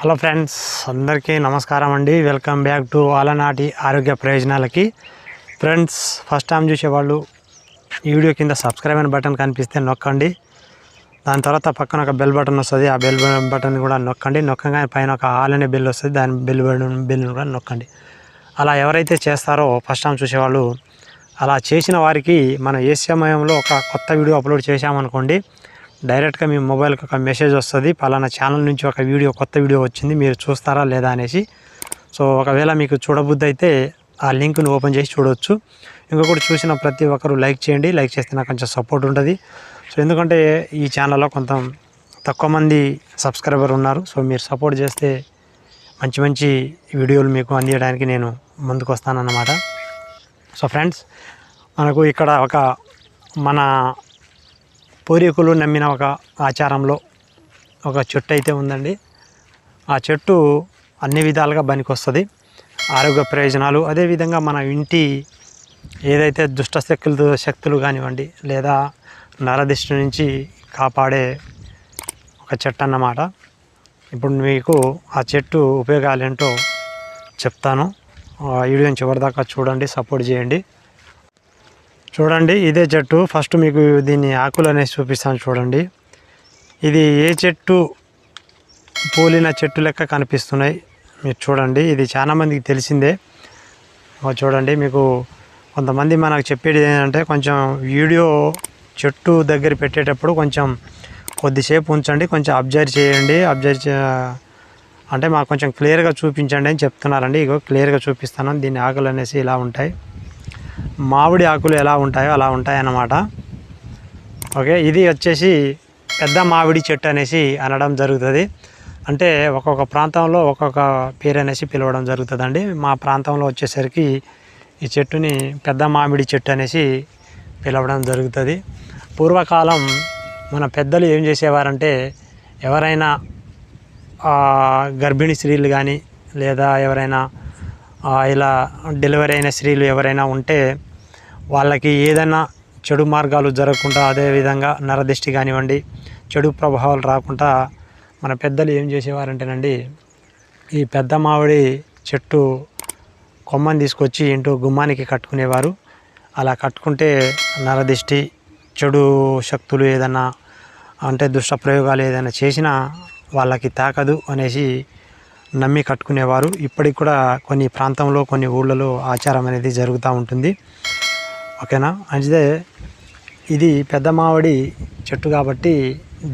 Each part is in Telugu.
హలో ఫ్రెండ్స్ అందరికీ నమస్కారం అండి. వెల్కమ్ బ్యాక్ టు అలనాటి ఆరోగ్య ప్రయోజనాలకి. ఫ్రెండ్స్ ఫస్ట్ టైం చూసేవాళ్ళు ఈ వీడియో కింద సబ్స్క్రైబ్ అనే బటన్ కనిపిస్తే నొక్కండి. దాని తర్వాత పక్కన ఒక బెల్ బటన్ వస్తుంది ఆ బెల్ బటన్ కూడా నొక్కండి. నొక్కగానే పైన ఒక ఆల్ అనే బెల్ వస్తుంది దాని బెల్ బటన్ బెల్ కూడా నొక్కండి. అలా ఎవరైతే చేస్తారో ఫస్ట్ టైం చూసేవాళ్ళు అలా చేసిన వారికి మనం ఏ సమయంలో ఒక కొత్త వీడియో అప్లోడ్ చేశామనుకోండి డైరెక్ట్గా మీ మొబైల్కి ఒక మెసేజ్ వస్తుంది. పలానా ఛానల్ నుంచి ఒక వీడియో కొత్త వీడియో వచ్చింది మీరు చూస్తారా లేదా అనేసి. సో ఒకవేళ మీకు చూడబుద్ధి అయితే ఆ లింక్ను ఓపెన్ చేసి చూడవచ్చు ఇంకొకటి చూసిన ప్రతి ఒక్కరు లైక్ చేయండి. లైక్ చేస్తే నాకు కొంచెం సపోర్ట్ ఉంటుంది. సో ఎందుకంటే ఈ ఛానల్లో కొంత తక్కువ మంది సబ్స్క్రైబర్ ఉన్నారు. సో మీరు సపోర్ట్ చేస్తే మంచి మంచి వీడియోలు మీకు అందించడానికి నేను ముందుకు వస్తానన్నమాట సో ఫ్రెండ్స్ మనకు ఇక్కడ ఒక మన పూర్వీకులు నమ్మిన ఒక ఆచారంలో ఒక చెట్టు అయితే ఉందండి. ఆ చెట్టు అన్ని విధాలుగా పనికొస్తుంది. ఆరోగ్య ప్రయోజనాలు అదేవిధంగా మన ఇంటి ఏదైతే దుష్ట శక్తులు శక్తులు కానివ్వండి లేదా నరదిష్టి నుంచి కాపాడే ఒక చెట్టు అన్నమాట. ఇప్పుడు మీకు ఆ చెట్టు ఉపయోగాలు ఏంటో చెప్తాను. ఆ వీడియోని చివరిదాకా చూడండి సపోర్ట్ చేయండి. చూడండి ఇదే చెట్టు ఫస్ట్ మీకు దీన్ని ఆకులు అనేసి చూపిస్తాను చూడండి. ఇది ఏ చెట్టు? పూలిన చెట్టు లెక్క కనిపిస్తున్నాయి. మీరు చూడండి ఇది చాలా మందికి తెలిసిందే. చూడండి మీకు కొంతమంది మనకు చెప్పేది ఏంటంటే కొంచెం వీడియో చెట్టు దగ్గర పెట్టేటప్పుడు కొంచెం కొద్దిసేపు ఉంచండి కొంచెం అబ్జర్వ్ చేయండి అబ్జర్వ్ అంటే మాకు కొంచెం క్లియర్గా చూపించండి అని చెప్తున్నారండి. ఇగో క్లియర్గా చూపిస్తాను. దీని ఆకులు అనేసి ఇలా ఉంటాయి. మామిడి ఆకులు ఎలా ఉంటాయో అలా ఉంటాయన్నమాట. ఓకే ఇది వచ్చేసి పెద్ద మామిడి చెట్టు అనేసి అనడం జరుగుతుంది. అంటే ఒక్కొక్క ప్రాంతంలో ఒక్కొక్క పేరు అనేసి పిలవడం జరుగుతుందండి. మా ప్రాంతంలో వచ్చేసరికి ఈ చెట్టుని పెద్ద మామిడి చెట్టు అనేసి పిలవడం జరుగుతుంది. పూర్వకాలం మన పెద్దలు ఏం చేసేవారంటే ఎవరైనా గర్భిణీ స్త్రీలు కానీ లేదా ఎవరైనా ఇలా డెలివరీ అయిన స్త్రీలు ఎవరైనా ఉంటే వాళ్ళకి ఏదైనా చెడు మార్గాలు జరగకుండా అదేవిధంగా నరదిష్టి కానివ్వండి చెడు ప్రభావాలు రాకుండా మన పెద్దలు ఏం చేసేవారంటేనండి ఈ పెద్ద మామిడి చెట్టు కొమ్మని తీసుకొచ్చి ఇంటూ గుమ్మానికి కట్టుకునేవారు. అలా కట్టుకుంటే నరదిష్టి చెడు శక్తులు ఏదైనా అంటే దుష్ట ప్రయోగాలు ఏదైనా చేసినా వాళ్ళకి తాకదు అనేసి నమ్మి కట్టుకునేవారు. ఇప్పటికి కూడా కొన్ని ప్రాంతంలో కొన్ని ఊళ్ళలో ఆచారం అనేది జరుగుతూ ఉంటుంది. ఓకేనా? అంటే ఇది పెద్ద మామిడి చెట్టు కాబట్టి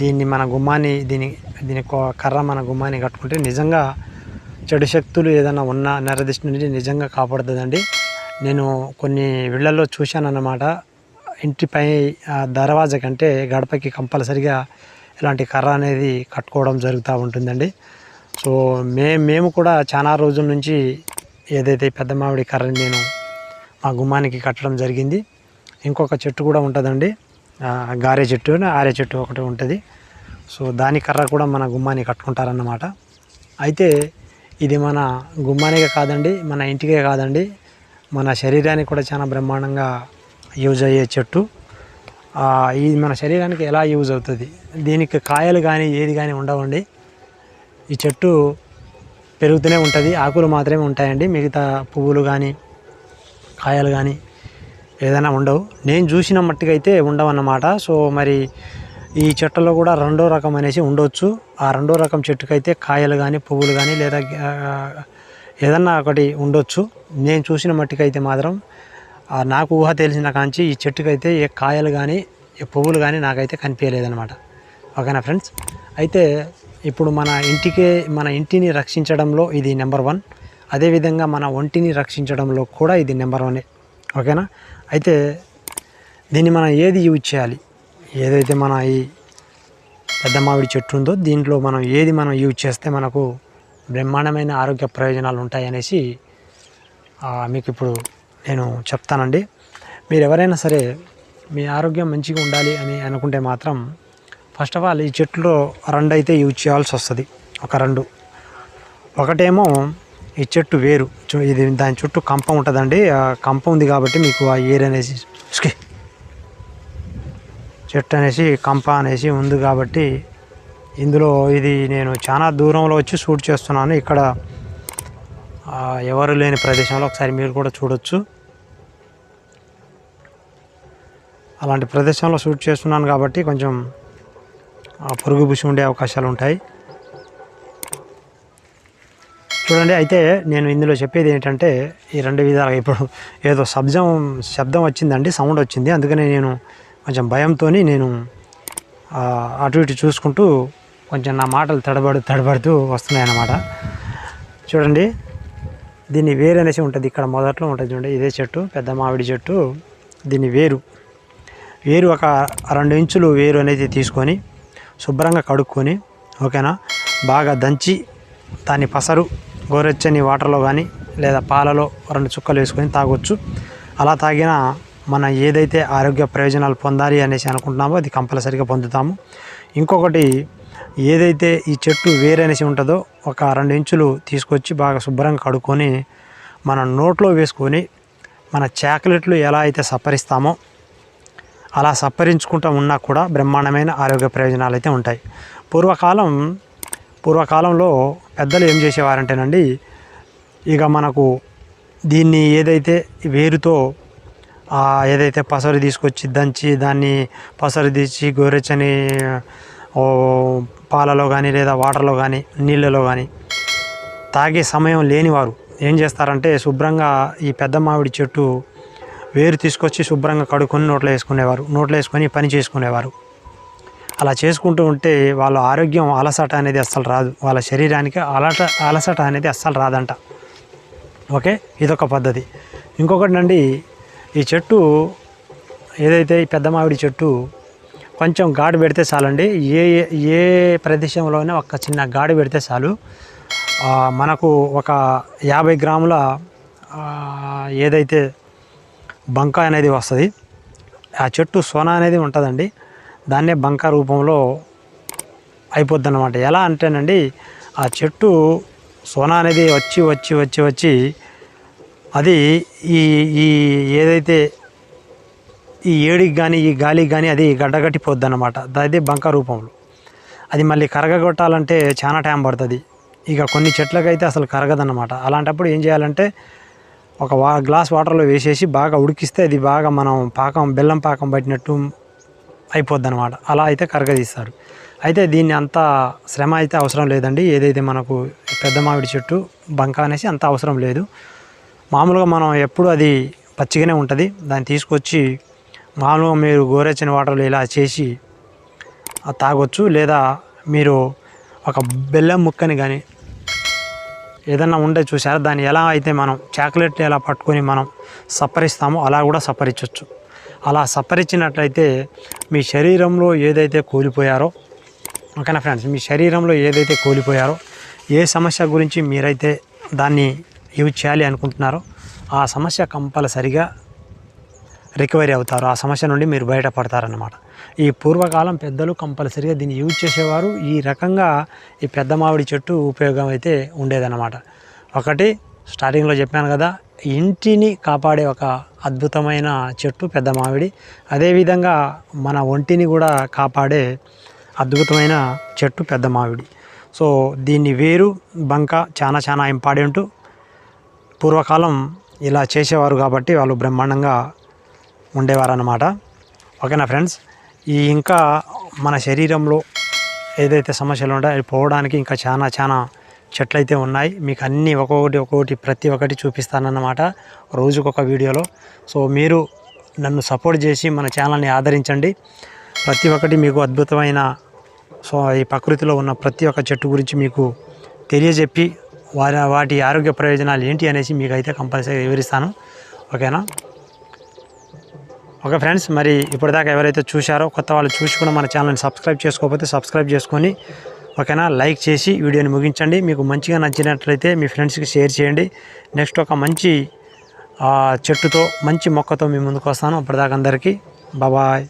దీన్ని మన గుమ్మాన్ని దీని దీని కర్ర మన గుమ్మాన్ని కట్టుకుంటే నిజంగా చెడు శక్తులు ఏదైనా ఉన్న నరదిష్టి నుంచి నిజంగా కాపాడుతుందండి. నేను కొన్ని వీళ్ళల్లో చూశానన్నమాట. ఇంటిపై ఆ దర్వాజా కంటే గడపకి కంపల్సరిగా ఇలాంటి కర్ర అనేది కట్టుకోవడం జరుగుతూ ఉంటుందండి. సో మే మేము కూడా చాలా రోజుల నుంచి ఏదైతే పెద్ద మామిడి కర్రని నేను ఆ గుమ్మానికి కట్టడం జరిగింది. ఇంకొక చెట్టు కూడా ఉంటుందండి. గారె చెట్టు ఆరే చెట్టు ఒకటి ఉంటుంది. సో దాని కర్ర కూడా మన గుమ్మానికి కట్టుకుంటారన్నమాట. అయితే ఇది మన గుమ్మానికే కాదండి మన ఇంటికే కాదండి. మన శరీరానికి కూడా చాలా బ్రహ్మాండంగా యూజ్ అయ్యే చెట్టు. ఇది మన శరీరానికి ఎలా యూజ్ అవుతుంది? దీనికి కాయలు కానీ ఏది కానీ ఉండవండి. ఈ చెట్టు పెరుగుతూనే ఉంటుంది ఆకులు మాత్రమే ఉంటాయండి. మిగతా పువ్వులు కానీ కాయలు కానీ ఏదైనా ఉండవు. నేను చూసిన మట్టుగా అయితే ఉండవన్నమాట. సో మరి ఈ చెట్టులో కూడా రెండో రకం అనేసి ఉండొచ్చు. ఆ రెండో రకం చెట్టుకైతే కాయలు కానీ పువ్వులు కానీ లేదా ఏదన్నా ఒకటి ఉండొచ్చు. నేను చూసిన మట్టుకైతే మాత్రం నాకు ఊహ తెలిసిన కాంచి ఈ చెట్టుకైతే ఏ కాయలు కానీ ఏ పువ్వులు కానీ నాకైతే కనిపించలేదన్నమాట. ఓకేనా ఫ్రెండ్స్? అయితే ఇప్పుడు మన ఇంటికే మన ఇంటిని రక్షించడంలో ఇది నెంబర్ వన్. అదేవిధంగా మన ఒంటిని రక్షించడంలో కూడా ఇది నెంబర్ వన్ ఓకేనా? అయితే దీన్ని మనం ఏది యూజ్ చేయాలి? ఏదైతే మన ఈ పెద్ద మామిడి చెట్టు ఉందో దీంట్లో మనం ఏది మనం యూజ్ చేస్తే మనకు బ్రహ్మాండమైన ఆరోగ్య ప్రయోజనాలు ఉంటాయి అనేసి మీకు ఇప్పుడు నేను చెప్తానండి. మీరు ఎవరైనా సరే మీ ఆరోగ్యం మంచిగా ఉండాలి అని అనుకుంటే మాత్రం ఫస్ట్ ఆఫ్ ఆల్ ఈ చెట్టులో రెండు అయితే యూజ్ చేయాల్సి వస్తుంది. ఒక రెండు. ఒకటేమో ఈ చెట్టు వేరు. ఇది దాని చుట్టూ కంప ఉంటుందండి. ఆ కంప ఉంది కాబట్టి మీకు ఆ ఏర్ అనేసి చెట్టు అనేసి కంప అనేసి ఉంది కాబట్టి ఇందులో ఇది నేను చాలా దూరంలో వచ్చి షూట్ చేస్తున్నాను. ఇక్కడ ఎవరు లేని ప్రదేశంలో ఒకసారి మీరు కూడా చూడొచ్చు. అలాంటి ప్రదేశంలో షూట్ చేస్తున్నాను కాబట్టి కొంచెం పురుగు బుషి ఉండే అవకాశాలు ఉంటాయి. చూడండి అయితే నేను ఇందులో చెప్పేది ఏంటంటే ఈ రెండు విధాలుగా ఇప్పుడు ఏదో శబ్దం శబ్దం వచ్చిందండి సౌండ్ వచ్చింది. అందుకనే నేను కొంచెం భయంతో నేను అటు ఇటు చూసుకుంటూ కొంచెం నా మాటలు తడబడు తడబడుతూ వస్తున్నాయి అన్నమాట చూడండి దీన్ని వేరు అనేసి ఉంటుంది. ఇక్కడ మొదట్లో ఉంటుంది చూడండి ఇదే చెట్టు పెద్ద మామిడి చెట్టు. దీన్ని వేరు. వేరు ఒక రెండు ఇంచులు వేరు అనేది తీసుకొని శుభ్రంగా కడుక్కొని ఓకేనా? బాగా దంచి దాని పసరు. గోరెచ్చని వాటర్లో కానీ లేదా పాలలో రెండు చుక్కలు వేసుకొని తాగొచ్చు. అలా తాగిన మన ఏదైతే ఆరోగ్య ప్రయోజనాలు పొందాలి అనేసి అనుకుంటున్నామో అది కంపల్సరీగా పొందుతాము. ఇంకొకటి ఏదైతే ఈ చెట్టు వేరనేసి ఉంటుందో ఒక రెండు ఇంచులు తీసుకొచ్చి బాగా శుభ్రంగా కడుక్కొని మన నోట్లో వేసుకొని మన చాక్లెట్లు ఎలా అయితే సప్పరిస్తామో అలా సప్పరించుకుంటూ ఉన్నా కూడా బ్రహ్మాండమైన ఆరోగ్య ప్రయోజనాలు అయితే ఉంటాయి. పూర్వకాలం పూర్వకాలంలో పెద్దలు ఏం చేసేవారంటేనండి ఇక మనకు దీన్ని ఏదైతే వేరుతో ఏదైతే పసరు తీసుకొచ్చి దంచి దాన్ని పసరు తీసి గోరెచ్చని ఓ పాలలో కానీ లేదా వాటర్లో కానీ నీళ్ళలో కానీ తాగే సమయం లేనివారు ఏం చేస్తారంటే శుభ్రంగా ఈ పెద్ద మామిడి చెట్టు వేరు తీసుకొచ్చి శుభ్రంగా కడుక్కొని నోట్లో వేసుకునేవారు. నోట్లో వేసుకొని పని చేసుకునేవారు. అలా చేసుకుంటూ ఉంటే వాళ్ళ ఆరోగ్యం అలసట అనేది అస్సలు రాదు. వాళ్ళ శరీరానికి అలట అలసట అనేది అస్సలు రాదంట. ఓకే? ఇదొక పద్ధతి. ఇంకొకటి అండి ఈ చెట్టు ఏదైతే ఈ పెద్ద మామిడి చెట్టు కొంచెం గాడి పెడితే చాలండి. ఏ ఏ- ప్రదేశంలోనే ఒక చిన్న గాడి పెడితే చాలు. మనకు ఒక యాభై గ్రాముల ఏదైతే బంక అనేది వస్తుంది ఆ చెట్టు సోనా అనేది ఉంటుందండి. దాన్నే బంక రూపంలో అయిపోద్ది అనమాట ఎలా అంటేనండి ఆ చెట్టు సోనా అనేది వచ్చి వచ్చి వచ్చి వచ్చి అది ఈ ఈ ఏదైతే ఈ ఏడికి కానీ ఈ గాలికి కానీ అది గడ్డగట్టిపోద్ది అనమాట అది బంక రూపంలో. అది మళ్ళీ కరగగొట్టాలంటే చాలా టైం పడుతుంది. ఇక కొన్ని చెట్లకైతే అసలు కరగదన్నమాట. అలాంటప్పుడు ఏం చేయాలంటే ఒక వా గ్లాస్ వాటర్లో వేసేసి బాగా ఉడికిస్తే అది బాగా మనం పాకం బెల్లం పాకం పట్టినట్టు అయిపోద్ది అనమాట అలా అయితే కరగదీస్తారు. అయితే దీన్ని అంత శ్రమ అయితే అవసరం లేదండి. ఏదైతే మనకు పెద్ద మామిడి చెట్టు బంక అనేసి అంత అవసరం లేదు. మామూలుగా మనం ఎప్పుడు అది పచ్చిగానే ఉంటుంది. దాన్ని తీసుకొచ్చి మామూలుగా మీరు గోరెచ్చని వాటర్లు ఇలా చేసి తాగొచ్చు. లేదా మీరు ఒక బెల్లం ముక్కని కానీ ఏదన్నా ఉండే చూసారా దాన్ని ఎలా అయితే మనం చాక్లెట్ ఎలా పట్టుకొని మనం సప్పరిస్తామో అలా కూడా సప్పరించవచ్చు అలా సప్పరించినట్లయితే మీ శరీరంలో ఏదైతే కూలిపోయారో ఓకేనా ఫ్రెండ్స్? మీ శరీరంలో ఏదైతే కూలిపోయారో ఏ సమస్య గురించి మీరైతే దాన్ని యూజ్ చేయాలి అనుకుంటున్నారో ఆ సమస్య కంపల్సరిగా రికవరీ అవుతారు. ఆ సమస్య నుండి మీరు బయటపడతారన్నమాట. ఈ పూర్వకాలం పెద్దలు కంపల్సరీగా దీన్ని యూజ్ చేసేవారు. ఈ రకంగా ఈ పెద్ద మామిడి చెట్టు ఉపయోగం అయితే ఉండేదన్నమాట. ఒకటి స్టార్టింగ్లో చెప్పాను కదా ఇంటిని కాపాడే ఒక అద్భుతమైన చెట్టు పెద్ద మామిడి. అదేవిధంగా మన ఒంటిని కూడా కాపాడే అద్భుతమైన చెట్టు పెద్ద మామిడి. సో దీన్ని వేరు బంక చాలా చాలా ఇంపార్టెంట్ పూర్వకాలం ఇలా చేసేవారు కాబట్టి వాళ్ళు బ్రహ్మాండంగా ఉండేవారన్నమాట. ఓకేనా ఫ్రెండ్స్? ఈ ఇంకా మన శరీరంలో ఏదైతే సమస్యలు ఉంటాయో అవి పోవడానికి ఇంకా చాలా చాలా చెట్లు అయితే ఉన్నాయి. మీకు అన్నీ ఒక్కొక్కటి ఒక్కొక్కటి ప్రతి ఒక్కటి చూపిస్తానన్నమాట రోజుకొక వీడియోలో. సో మీరు నన్ను సపోర్ట్ చేసి మన ఛానల్ని ఆదరించండి. ప్రతి ఒక్కటి మీకు అద్భుతమైన సో ఈ ప్రకృతిలో ఉన్న ప్రతి ఒక్క చెట్టు గురించి మీకు తెలియజెప్పి వారి వాటి ఆరోగ్య ప్రయోజనాలు ఏంటి అనేసి మీకు అయితే కంపల్సరీ వివరిస్తాను. ఓకేనా? ఓకే ఫ్రెండ్స్ మరి ఇప్పటిదాకా ఎవరైతే చూశారో కొత్త వాళ్ళు చూసి కూడా మన ఛానల్ని సబ్స్క్రైబ్ చేసుకోకపోతే సబ్స్క్రైబ్ చేసుకొని ఓకేనా? లైక్ చేసి వీడియోని ముగించండి. మీకు మంచిగా నచ్చినట్లయితే మీ ఫ్రెండ్స్కి షేర్ చేయండి. నెక్స్ట్ ఒక మంచి చెట్టుతో మంచి మొక్కతో మీ ముందుకు వస్తాను. అప్పటిదాకా అందరికీ బాబాయ్.